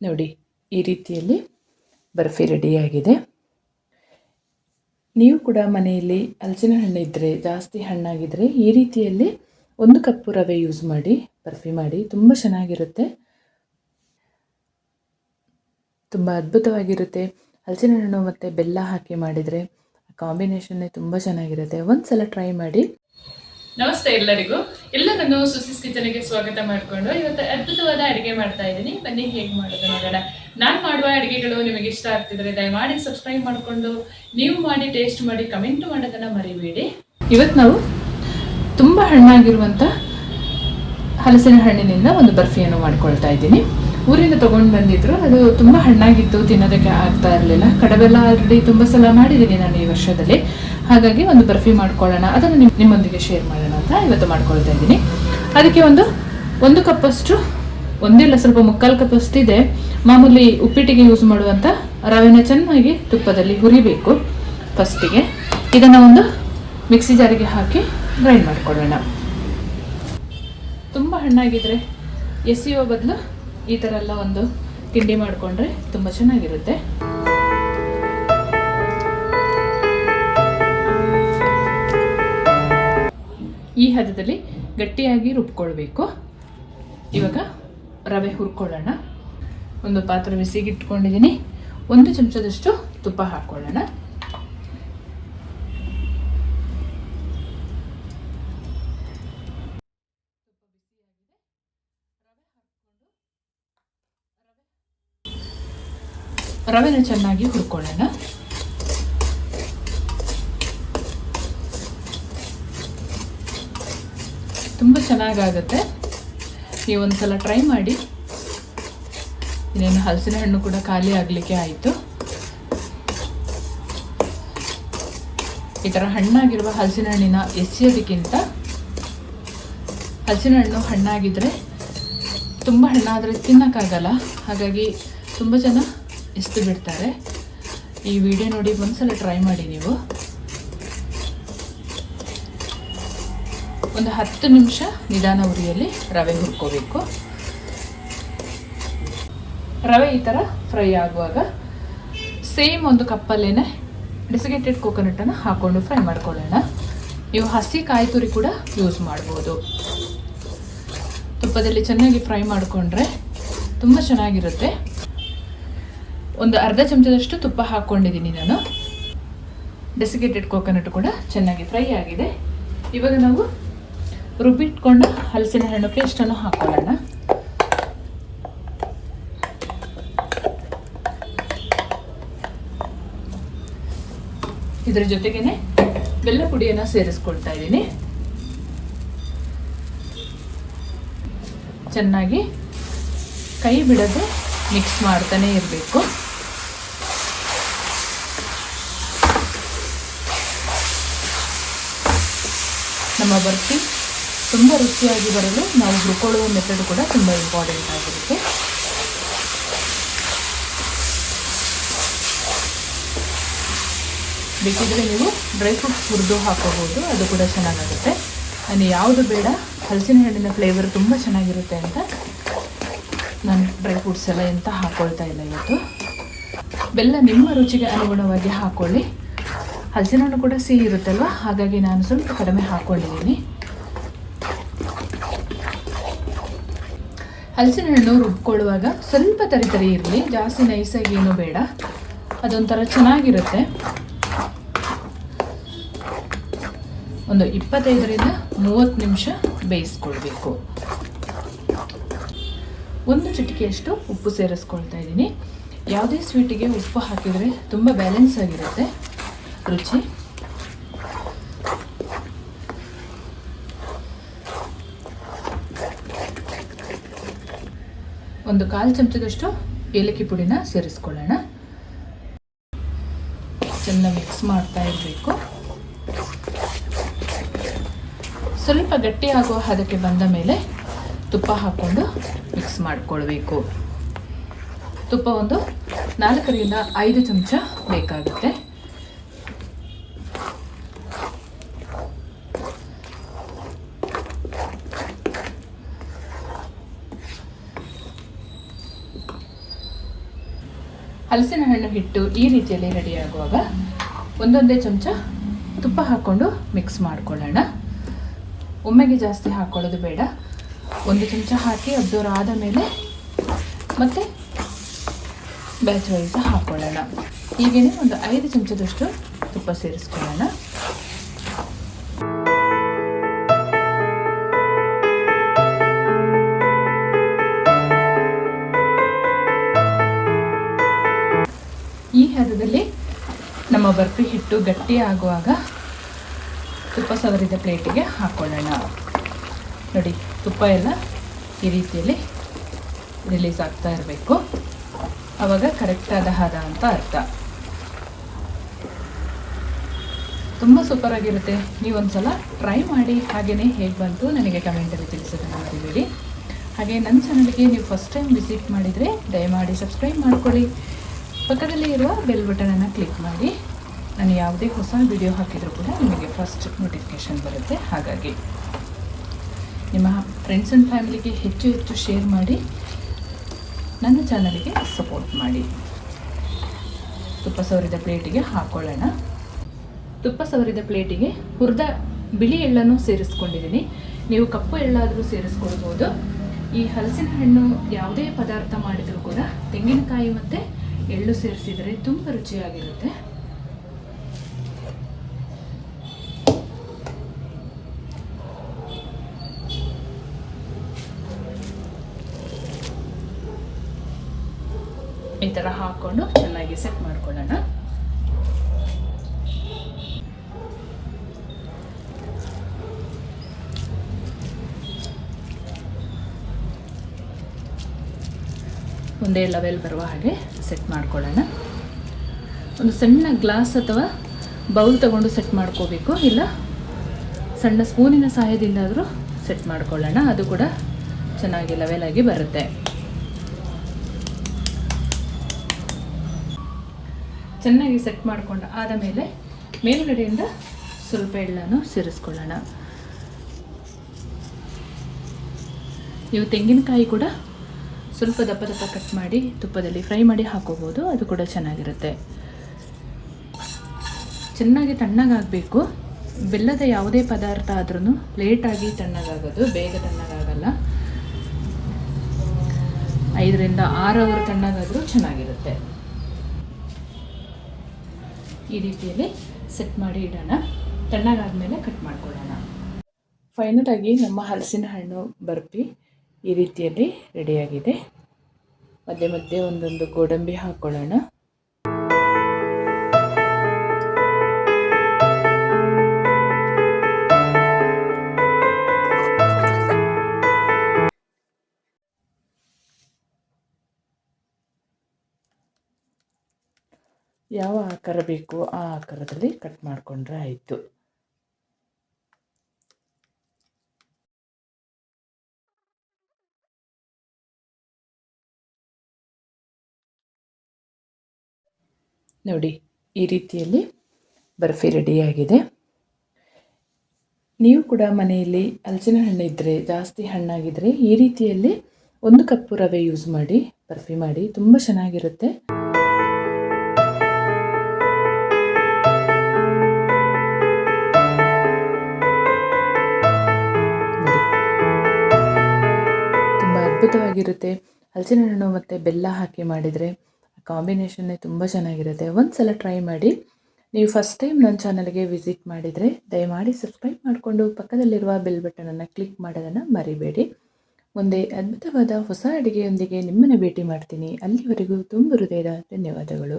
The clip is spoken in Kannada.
ನೋಡಿ, ಈ ರೀತಿಯಲ್ಲಿ ಬರ್ಫಿ ರೆಡಿಯಾಗಿದೆ ನೀವು ಕೂಡ ಮನೆಯಲ್ಲಿ ಹಲಸಿನ ಹಣ್ಣು ಇದ್ದರೆ ಜಾಸ್ತಿ ಹಣ್ಣಾಗಿದ್ದರೆ ಈ ರೀತಿಯಲ್ಲಿ ಒಂದು ಕಪ್ಪು ರವೆ ಯೂಸ್ ಮಾಡಿ, ಬರ್ಫಿ ಮಾಡಿ, ತುಂಬ ಚೆನ್ನಾಗಿರುತ್ತೆ. ತುಂಬ ಅದ್ಭುತವಾಗಿರುತ್ತೆ. ಹಲಸಿನ ಹಣ್ಣು ಮತ್ತು ಬೆಲ್ಲ ಹಾಕಿ ಮಾಡಿದರೆ ಕಾಂಬಿನೇಷನ್ನೇ ತುಂಬ ಚೆನ್ನಾಗಿರುತ್ತೆ. ಒಂದು ಸಲ ಟ್ರೈ ಮಾಡಿ ನಮಸ್ತೆ ಎಲ್ಲರಿಗೂ. ಎಲ್ಲರನ್ನು ಸುಸಿಸ್ ಕಿಚನ್ಗೆ ಸ್ವಾಗತ ಮಾಡಿಕೊಂಡು ಇವತ್ತು ಅದ್ಭುತವಾದ ಅಡಿಗೆ ಮಾಡ್ತಾ ಇದ್ದೀನಿ. ಬನ್ನಿ, ಹೇಗೆ ಮಾಡೋದು ನೋಡೋಣ. ನಾನು ಮಾಡುವ ಅಡಿಗೆಗಳು ನಿಮಗೆ ಇಷ್ಟ ಆಗ್ತಿದ್ರೆ ದಯಮಾಡಿ ಸಬ್ಸ್ಕ್ರೈಬ್ ಮಾಡಿಕೊಂಡು ನೀವು ಮಾಡಿ ಟೇಸ್ಟ್ ಮಾಡಿ ಕಮೆಂಟ್ ಮಾಡೋದನ್ನ ಮರಿಬೇಡಿ. ಇವತ್ತು ನಾವು ತುಂಬ ಹಣ್ಣಾಗಿರುವಂಥ ಹಲಸಿನ ಹಣ್ಣಿನಿಂದ ಒಂದು ಬರ್ಫಿಯನ್ನು ಮಾಡ್ಕೊಳ್ತಾ ಇದ್ದೀನಿ. ಊರಿಂದ ತಗೊಂಡು ಬಂದಿದ್ರು. ಅದು ತುಂಬ ಹಣ್ಣಾಗಿತ್ತು, ತಿನ್ನೋದಕ್ಕೆ ಆಗ್ತಾ ಇರಲಿಲ್ಲ. ಕಡವೆಲ್ಲ ಆಲ್ರೆಡಿ ತುಂಬ ಸಲ ಮಾಡಿದ್ದೀನಿ ನಾನು ಈ ವರ್ಷದಲ್ಲಿ. ಹಾಗಾಗಿ ಒಂದು ಬರ್ಫಿ ಮಾಡ್ಕೊಳ್ಳೋಣ. ಅದನ್ನು ನಿಮ್ ನಿಮ್ಮೊಂದಿಗೆ ಶೇರ್ ಮಾಡೋಣ ಅಂತ ಇವತ್ತು ಮಾಡ್ಕೊಳ್ತಾ ಇದ್ದೀನಿ. ಅದಕ್ಕೆ ಒಂದು ಒಂದು ಕಪ್ಪಷ್ಟು, ಒಂದಿಲ್ಲ, ಸ್ವಲ್ಪ ಮುಕ್ಕಾಲು ಕಪ್ಪಷ್ಟು ಇದೆ ಮಾಮೂಲಿ ಉಪ್ಪಿಟ್ಟಿಗೆ ಯೂಸ್ ಮಾಡುವಂಥ ರವೆನ ಚೆನ್ನಾಗಿ ತುಪ್ಪದಲ್ಲಿ ಹುರಿಬೇಕು ಫಸ್ಟಿಗೆ ಇದನ್ನು ಒಂದು ಮಿಕ್ಸಿ ಜಾರಿಗೆ ಹಾಕಿ ಗ್ರೈಂಡ್ ಮಾಡ್ಕೊಳ್ಳೋಣ. ತುಂಬ ಹಣ್ಣಾಗಿದ್ರೆ ಎಸೆಯುವ ಬದಲು ಈ ಥರ ಎಲ್ಲ ಒಂದು ತಿಂಡಿ ಮಾಡಿಕೊಂಡ್ರೆ ತುಂಬ ಚೆನ್ನಾಗಿರುತ್ತೆ. ಈ ಹದದಲ್ಲಿ ಗಟ್ಟಿಯಾಗಿ ರುಬ್ಕೊಳ್ಬೇಕು. ಇವಾಗ ರವೆ ಹುರ್ಕೊಳ್ಳೋಣ. ಒಂದು ಪಾತ್ರ ಬಿಸಿಗೆ ಇಟ್ಕೊಂಡಿದ್ದೀನಿ ಒಂದು ಚಮಚದಷ್ಟು ತುಪ್ಪ ಹಾಕ್ಕೊಳ್ಳೋಣ ರವೆನ ಚೆನ್ನಾಗಿ ಹುರ್ಕೊಳ್ಳೋಣ. ತುಂಬ ಚೆನ್ನಾಗಾಗುತ್ತೆ. ನೀವು ಒಂದ್ಸಲ ಟ್ರೈ ಮಾಡಿ. ಇನ್ನೇನು ಹಲಸಿನ ಹಣ್ಣು ಕೂಡ ಖಾಲಿ ಆಗಲಿಕ್ಕೆ ಆಯಿತು. ಈ ಥರ ಹಣ್ಣಾಗಿರುವ ಹಲಸಿನ ಹಣ್ಣಿನ ಎಸೆಯೋದಕ್ಕಿಂತ ಹಲಸಿನ ಹಣ್ಣು ಹಣ್ಣಾಗಿದ್ದರೆ ತುಂಬ ಹಣ್ಣಾದರೆ ತಿನ್ನೋಕ್ಕಾಗಲ್ಲ. ಹಾಗಾಗಿ ತುಂಬ ಜನ ಎಸ್ದು ಬಿಡ್ತಾರೆ. ಈ ವಿಡಿಯೋ ನೋಡಿ ಒಂದು ಸಲ ಟ್ರೈ ಮಾಡಿ ನೀವು. ಒಂದು ಹತ್ತು ನಿಮಿಷ ನಿಧಾನ ಉರಿಯಲ್ಲಿ ರವೆ ಹುರ್ಕೋಬೇಕು. ರವೆ ಈ ಥರ ಫ್ರೈ ಆಗುವಾಗ ಸೇಮ್ ಒಂದು ಕಪ್ಪಲ್ಲೇ ಡೆಸಿಗೇಟೆಡ್ ಕೋಕೋನಟನ್ನು ಹಾಕ್ಕೊಂಡು ಫ್ರೈ ಮಾಡ್ಕೊಳ್ಳೋಣ. ನೀವು ಹಸಿ ಕಾಯಿ ತುರಿ ಕೂಡ ಯೂಸ್ ಮಾಡ್ಬೋದು. ತುಪ್ಪದಲ್ಲಿ ಚೆನ್ನಾಗಿ ಫ್ರೈ ಮಾಡಿಕೊಂಡ್ರೆ ತುಂಬ ಚೆನ್ನಾಗಿರುತ್ತೆ. ಒಂದು ಅರ್ಧ ಚಮಚದಷ್ಟು ತುಪ್ಪ ಹಾಕ್ಕೊಂಡಿದ್ದೀನಿ ನಾನು. ಡೆಸಿಗೇಟೆಡ್ ಕೋಕೋನಟ್ ಕೂಡ ಚೆನ್ನಾಗಿ ಫ್ರೈ ಆಗಿದೆ. ಇವಾಗ ನಾವು ರುಬ್ಬಿಟ್ಕೊಂಡ ಹಲಸಿನ ಹಣ್ಣು ಪೇಸ್ಟನ್ನು ಹಾಕ್ಕೊಳ್ಳೋಣ ಇದರ ಜೊತೆಗೇನೆ ಬೆಲ್ಲ ಪುಡಿಯನ್ನು ಸೇರಿಸ್ಕೊಳ್ತಾ ಇದ್ದೀನಿ. ಚೆನ್ನಾಗಿ ಕೈ ಬಿಡದೆ ಮಿಕ್ಸ್ ಮಾಡ್ತಾನೆ ಇರಬೇಕು. ನಮ್ಮ ಬರ್ಫಿ ತುಂಬ ರುಚಿಯಾಗಿ ಬರಲು ನಾವು ಹುರ್ಕೊಳ್ಳುವ ಮೆಥಡ್ ಕೂಡ ತುಂಬ ಇಂಪಾರ್ಟೆಂಟ್ ಆಗಿರುತ್ತೆ. ಬೇಕಿದ್ರೆ ನೀವು ಡ್ರೈ ಫ್ರೂಟ್ಸ್ ಹುರಿದು ಹಾಕೋಬೋದು, ಅದು ಕೂಡ ಚೆನ್ನಾಗಾಗುತ್ತೆ. ನಾನು ಯಾವುದು ಬೇಡ, ಹಲಸಿನ ಹಣ್ಣಿನ ಫ್ಲೇವರ್ ತುಂಬ ಚೆನ್ನಾಗಿರುತ್ತೆ ಅಂತ ನಾನು ಡ್ರೈ ಫ್ರೂಟ್ಸ್ ಎಲ್ಲ ಎಂತ ಹಾಕೊಳ್ತಾ ಇಲ್ಲ ಇವತ್ತು. ಬೆಲ್ಲ ನಿಮ್ಮ ರುಚಿಗೆ ಅನುಗುಣವಾಗಿ ಹಾಕ್ಕೊಳ್ಳಿ ಹಲಸಿನ ಹಣ್ಣು ಕೂಡ ಸಿಹಿ ಇರುತ್ತಲ್ವ? ಹಾಗಾಗಿ ನಾನು ಸ್ವಲ್ಪ ಕಡಿಮೆ ಹಾಕ್ಕೊಂಡಿದ್ದೀನಿ ಹಲಸಿನ ಹಣ್ಣು ರುಬ್ಕೊಳ್ಳುವಾಗ ಸ್ವಲ್ಪ ತರಿ ತರಿ ಇರಲಿ, ಜಾಸ್ತಿ ನೈಸಾಗಿ ಏನೂ ಬೇಡ. ಅದೊಂಥರ ಚೆನ್ನಾಗಿರುತ್ತೆ. ಒಂದು ಇಪ್ಪತ್ತೈದರಿಂದ ಮೂವತ್ತು ನಿಮಿಷ ಬೇಯಿಸ್ಕೊಳ್ಬೇಕು. ಒಂದು ಚಿಟಿಕೆಯಷ್ಟು ಉಪ್ಪು ಸೇರಿಸ್ಕೊಳ್ತಾ ಇದ್ದೀನಿ. ಯಾವುದೇ ಸ್ವೀಟಿಗೆ ಉಪ್ಪು ಹಾಕಿದರೆ ತುಂಬ ಬ್ಯಾಲೆನ್ಸ್ ಆಗಿರುತ್ತೆ. ರುಚಿ ಒಂದು ಕಾಲು ಚಮಚದಷ್ಟು ಏಲಕ್ಕಿ ಪುಡಿನ ಸೇರಿಸ್ಕೊಳ್ಳೋಣ. ಚೆನ್ನಾಗಿ ಮಿಕ್ಸ್ ಮಾಡ್ತಾ ಇರಬೇಕು. ಸ್ವಲ್ಪ ಗಟ್ಟಿ ಆಗುವ ಹದಕ್ಕೆ ಬಂದ ಮೇಲೆ ತುಪ್ಪ ಹಾಕ್ಕೊಂಡು ಮಿಕ್ಸ್ ಮಾಡಿಕೊಳ್ಬೇಕು. ತುಪ್ಪ ಒಂದು ನಾಲ್ಕರಿಂದ ಐದು ಚಮಚ ಬೇಕಾಗುತ್ತೆ. ಹಲಸಿನ ಹಣ್ಣು ಹಿಟ್ಟು ಈ ರೀತಿಯಲ್ಲಿ ರೆಡಿ ಆಗುವಾಗ ಒಂದೊಂದೇ ಚಮಚ ತುಪ್ಪ ಹಾಕ್ಕೊಂಡು ಮಿಕ್ಸ್ ಮಾಡ್ಕೊಳ್ಳೋಣ. ಒಮ್ಮೆಗೆ ಜಾಸ್ತಿ ಹಾಕ್ಕೊಳ್ಳೋದು ಬೇಡ. ಒಂದು ಚಮಚ ಹಾಕಿ ಅಬ್ಸರ್ವ್ ಆದ ಮೇಲೆ ಮತ್ತೆ ಬ್ಯಾಚ್ ವೈಸ್ ಹಾಕ್ಕೊಳ್ಳೋಣ ಈಗೇನೆ ಒಂದು ಐದು ಚಮಚದಷ್ಟು ತುಪ್ಪ ಸೇರಿಸ್ಕೊಳ್ಳೋಣ. ಹದದಲ್ಲಿ ನಮ್ಮ ಬರ್ಫಿ ಹಿಟ್ಟು ಗಟ್ಟಿ ಆಗುವಾಗ ತುಪ್ಪ ಸವರಿದ ಪ್ಲೇಟಿಗೆ ಹಾಕ್ಕೊಳ್ಳೋಣ ನೋಡಿ, ತುಪ್ಪ ಎಲ್ಲ ಈ ರೀತಿಯಲ್ಲಿ ರಿಲೀಸ್ ಆಗ್ತಾ ಇರಬೇಕು. ಆವಾಗ ಕರೆಕ್ಟಾದ ಹದ ಅಂತ ಅರ್ಥ. ತುಂಬ ಸೂಪರ್ ಆಗಿರುತ್ತೆ. ನೀವೊಂದ್ಸಲ ಟ್ರೈ ಮಾಡಿ ಹಾಗೆಯೇ ಹೇಗೆ ಬಂತು ನನಗೆ ಕಮೆಂಟಲ್ಲಿ ತಿಳಿಸೋದನ್ನು ಮರಿಬೇಡಿ ಹಾಗೆ ನನ್ನ ಚಾನಲ್ಗೆ ನೀವು ಫಸ್ಟ್ ಟೈಮ್ ವಿಸಿಟ್ ಮಾಡಿದರೆ ದಯಮಾಡಿ ಸಬ್ಸ್ಕ್ರೈಬ್ ಮಾಡ್ಕೊಳ್ಳಿ. ಪಕ್ಕದಲ್ಲಿ ಇರುವ ಬೆಲ್ ಬಟನನ್ನು ಕ್ಲಿಕ್ ಮಾಡಿ. ನಾನು ಯಾವುದೇ ಹೊಸ ವಿಡಿಯೋ ಹಾಕಿದರೂ ಕೂಡ ನಿಮಗೆ ಫಸ್ಟ್ ನೋಟಿಫಿಕೇಷನ್ ಬರುತ್ತೆ. ಹಾಗಾಗಿ ನಿಮ್ಮ ಫ್ರೆಂಡ್ಸ್ ಆ್ಯಂಡ್ ಫ್ಯಾಮಿಲಿಗೆ ಹೆಚ್ಚು ಹೆಚ್ಚು ಶೇರ್ ಮಾಡಿ, ನನ್ನ ಚಾನಲಿಗೆ ಸಪೋರ್ಟ್ ಮಾಡಿ. ತುಪ್ಪ ಸವರಿದ ಪ್ಲೇಟಿಗೆ ಹಾಕೊಳ್ಳೋಣ. ತುಪ್ಪ ಸವರಿದ ಪ್ಲೇಟಿಗೆ ಹುರಿದ ಬಿಳಿ ಎಳ್ಳನ್ನು ಸೇರಿಸ್ಕೊಂಡಿದ್ದೀನಿ. ನೀವು ಕಪ್ಪು ಎಳ್ಳಾದರೂ ಸೇರಿಸ್ಕೊಳ್ಬೋದು. ಈ ಹಲಸಿನ ಹಣ್ಣು ಯಾವುದೇ ಪದಾರ್ಥ ಮಾಡಿದರೂ ಕೂಡ ತೆಂಗಿನಕಾಯಿ ಮತ್ತು ಎಳ್ಳು ಸೇರಿಸಿದರೆ ತುಂಬ ರುಚಿಯಾಗಿರುತ್ತೆ. ಈ ಥರ ಹಾಕ್ಕೊಂಡು ಚೆನ್ನಾಗಿ ಸೆಟ್ ಮಾಡ್ಕೊಳ್ಳೋಣ. ಒಂದೇ ಲೆವೆಲ್ ಬರುವ ಹಾಗೆ ಸೆಟ್ ಮಾಡ್ಕೊಳ್ಳೋಣ. ಒಂದು ಸಣ್ಣ ಗ್ಲಾಸ್ ಅಥವಾ ಬೌಲ್ ತಗೊಂಡು ಸೆಟ್ ಮಾಡ್ಕೋಬೇಕು. ಇಲ್ಲ, ಸಣ್ಣ ಸ್ಪೂನಿನ ಸಹಾಯದಿಂದಾದರೂ ಸೆಟ್ ಮಾಡ್ಕೊಳ್ಳೋಣ. ಅದು ಕೂಡ ಚೆನ್ನಾಗಿ ಲೆವೆಲಾಗಿ ಬರುತ್ತೆ. ಚೆನ್ನಾಗಿ ಸೆಟ್ ಮಾಡಿಕೊಂಡು ಆದ ಮೇಲೆ ಮೇಲುಗಡೆಯಿಂದ ಸ್ವಲ್ಪ ಎಳ್ಳನ್ನು ಸೇರಿಸ್ಕೊಳ್ಳೋಣ. ಇವು ತೆಂಗಿನಕಾಯಿ ಕೂಡ ಸ್ವಲ್ಪ ದಪ್ಪ ದಪ್ಪ ಕಟ್ ಮಾಡಿ ತುಪ್ಪದಲ್ಲಿ ಫ್ರೈ ಮಾಡಿ ಹಾಕೋಬೋದು, ಅದು ಕೂಡ ಚೆನ್ನಾಗಿರುತ್ತೆ. ಚೆನ್ನಾಗಿ ತಣ್ಣಗಾಗಬೇಕು. ಬೆಲ್ಲದ ಯಾವುದೇ ಪದಾರ್ಥ ಆದ್ರೂ ಲೇಟಾಗಿ ತಣ್ಣಗಾಗೋದು, ಬೇಗ ತಣ್ಣಗಾಗಲ್ಲ. ಐದರಿಂದ ಆರು ಅವರ್ ತಣ್ಣಗಾದರೂ ಚೆನ್ನಾಗಿರುತ್ತೆ. ಈ ರೀತಿಯಲ್ಲಿ ಸೆಟ್ ಮಾಡಿ ಇಡೋಣ. ತಣ್ಣಗಾದ ಮೇಲೆ ಕಟ್ ಮಾಡ್ಕೊಳ್ಳೋಣ. ಫೈನಲ್ ಆಗಿ ನಮ್ಮ ಹಲಸಿನ ಹಣ್ಣು ಬರ್ಫಿ ಈ ರೀತಿಯಲ್ಲಿ ರೆಡಿಯಾಗಿದೆ. ಮಧ್ಯೆ ಮಧ್ಯೆ ಒಂದೊಂದು ಗೋಡಂಬಿ ಹಾಕ್ಕೊಳ್ಳೋಣ ಯಾವ ಆಕಾರ ಬೇಕು ಆ ಆಕಾರದಲ್ಲಿ ಕಟ್ ಮಾಡಿಕೊಂಡ್ರೆ ಆಯಿತು. ನೋಡಿ, ಈ ರೀತಿಯಲ್ಲಿ ಬರ್ಫಿ ರೆಡಿಯಾಗಿದೆ ನೀವು ಕೂಡ ಮನೆಯಲ್ಲಿ ಹಲಸಿನ ಹಣ್ಣು ಇದ್ದರೆ ಜಾಸ್ತಿ ಹಣ್ಣಾಗಿದ್ದರೆ ಈ ರೀತಿಯಲ್ಲಿ ಒಂದು ಕಪ್ಪು ರವೆ ಯೂಸ್ ಮಾಡಿ, ಬರ್ಫಿ ಮಾಡಿ, ತುಂಬ ಚೆನ್ನಾಗಿರುತ್ತೆ. ತುಂಬ ಅದ್ಭುತವಾಗಿರುತ್ತೆ ಹಲಸಿನ ಹಣ್ಣು ಮತ್ತು ಬೆಲ್ಲ ಹಾಕಿ ಮಾಡಿದರೆ ಕಾಂಬಿನೇಷನ್ನೇ ತುಂಬ ಚೆನ್ನಾಗಿರುತ್ತೆ. ಒಂದು ಸಲ ಟ್ರೈ ಮಾಡಿ. ನೀವು ಫಸ್ಟ್ ಟೈಮ್ ನನ್ನ ಚಾನಲ್ಗೆ ವಿಸಿಟ್ ಮಾಡಿದರೆ ದಯಮಾಡಿ ಸಬ್ಸ್ಕ್ರೈಬ್ ಮಾಡಿಕೊಂಡು ಪಕ್ಕದಲ್ಲಿರುವ ಬೆಲ್ ಬಟನನ್ನು ಕ್ಲಿಕ್ ಮಾಡೋದನ್ನು ಮರಿಬೇಡಿ. ಮುಂದೆ ಅದ್ಭುತವಾದ ಹೊಸ ಅಡುಗೆಯೊಂದಿಗೆ ನಿಮ್ಮನ್ನು ಭೇಟಿ ಮಾಡ್ತೀನಿ. ಅಲ್ಲಿವರೆಗೂ ತುಂಬ ಹೃದಯದ ಧನ್ಯವಾದಗಳು.